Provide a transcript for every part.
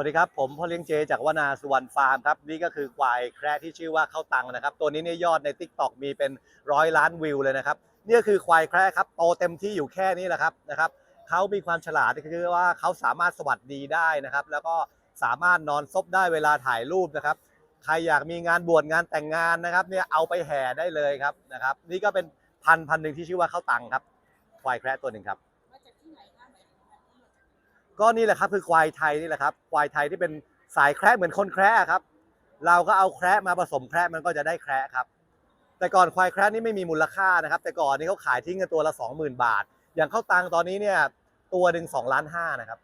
วัสดีครับ ผมพ่อเลี้ยงเจจากวนาสุวรรณฟาร์มครับ นี่ก็คือควายแคระที่ชื่อว่าเข้าตังนะครับ ตัวนี้เนี่ยยอดใน t ิ k t o k มีเป็นร้อยล้านวิวเลยนะครับนี่ก็คือควายแคระครับโตเต็มที่อยู่แค่นี้แหละครับนะครับเขามีความฉลาดก็คือว่าเขาสามารถสวัสดีได้นะครับ แล้วก็สามารถนอนซบได้เวลาถ่ายรูปนะครับ ใครอยากมีงานบวชงานแต่งงานนะครับเนี่ยเอาไปแห่ได้เลยครับนะครับ นี่ก็เป็นพันพันหนึ่งที่ชื่อว่าเข้าตังครับควายแคระตัวหนึ่งครับ ก็นี่แหละครับคือควายไทยนี่แหละครับควายไทยที่เป็นสายแคระเหมือนคนแคระครับ เราก็เอาแคระมาผสมแคระมันก็จะได้แคระครับ แต่ก่อนควายแคระนี่ไม่มีมูลค่านะครับ แต่ก่อนนี่เขาขายทิ้งกันตัวละ 20,000 บาท อย่างข้าวตังตอนนี้เนี่ยตัวหนึ่ง2ล้านห้านะครับ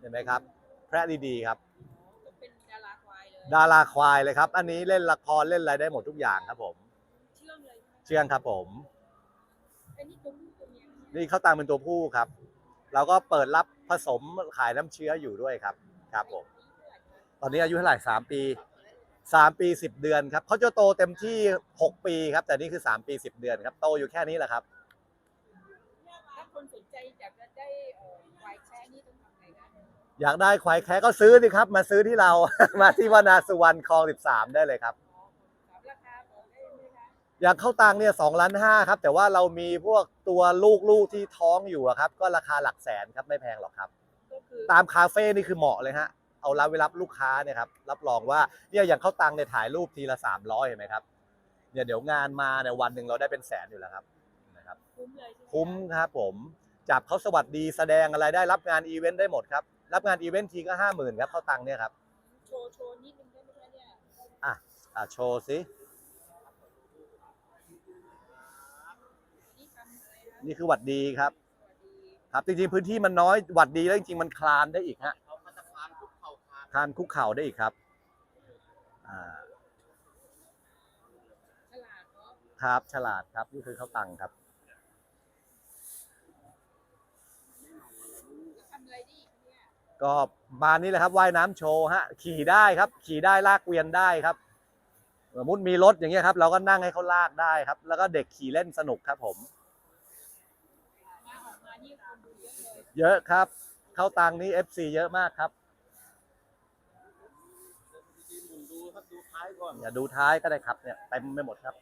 เห็นไหมครับแคระดีๆครับก็เป็นดาราควายเลยดาราควายเลยครับ อันนี้เล่นละครเล่นอะไรได้หมดทุกอย่างครับผม เชื่องเลยใช่ไหมเชื่องครับผมไอ้นี่ตัวผู้ตัวเมียไหมนี่ข้าวตังเป็นตัวผู้ครับ เราก็เปิดรับผสมขายน้ำเชื้ออยู่ด้วยครับครับผมตอนนี้อายุเท่าไหร่สามปีสามปีสิบเดือนครับเขาจะโตเต็มที่หกปีครับ แต่นี่คือสามปีสิบเดือนครับโตอยู่แค่นี้แหละครับ ถ้าคนสนใจอยากจะได้เอ่อควายแช่นี่ต้องทำไงคะอยากได้ควายแคะก็ซื้อสิครับ มาซื้อที่เรา มาที่วนาสุวรรณคลองสิบสามได้เลยครับ ถามราคาบอกได้ไหมคะ อย่างข้าวตังเนี่ยสองล้านห้าครับ แต่ว่าเรามีพวกตัวลูกๆที่ท้องอยู่อะครับ ก็ราคาหลักแสนครับไม่แพงหรอกครับ ก็คือตามคาเฟ่นี่คือเหมาะเลยฮะเอารับไปรับลูกค้าเนี่ยครับรับรองว่าเนี่ยอย่างเข้าตังเนี่ยถ่ายรูปทีละสามร้อยเห็นไหมครับเนี่ยเดี๋ยวงานมาเนี่ยวันหนึ่งเราได้เป็นแสนอยู่แล้วครับนะครับ คุ้มเลยใช่ไหมคุ้มครับผมจับเขาสวัสดีแสดงอะไรได้รับงานอีเวนต์ได้หมดครับ รับงานอีเวนต์ทีก็ห้าหมื่นครับเข้าตังเนี่ยครับโชว์โชว์นิดนึงได้ไหมคะเนี่ย อะโชว์สิ นี่ทำอะไรคะ นี่คือหวัดดีครับสวัสดีครับจริงๆพื้นที่มันน้อยหวัดดีแล้วจริงๆมันคลานได้อีกฮะคลานคุกเข่าคลานคุกเข่าได้อีกครับอ่าครับฉลาดครับนี่คือเข้าตังครับก็มานี่แหละครับว่ายน้ำโชว์ฮะขี่ได้ครับ ขี่ได้ลากเวียนได้ครับสมมติมีรถอย่างเงี้ยครับ เราก็นั่งให้เขาลากได้ครับ แล้วก็เด็กขี่เล่นสนุกครับผม มาออกมานี่คนดูเยอะ เลยเยอะครับ เข้าตังนี้ FC เยอะมากครับดีหมุนดูครับดูท้ายก่อนอย่าดูท้ายก็ได้ครับเนี่ยเต็มไปหมดครับ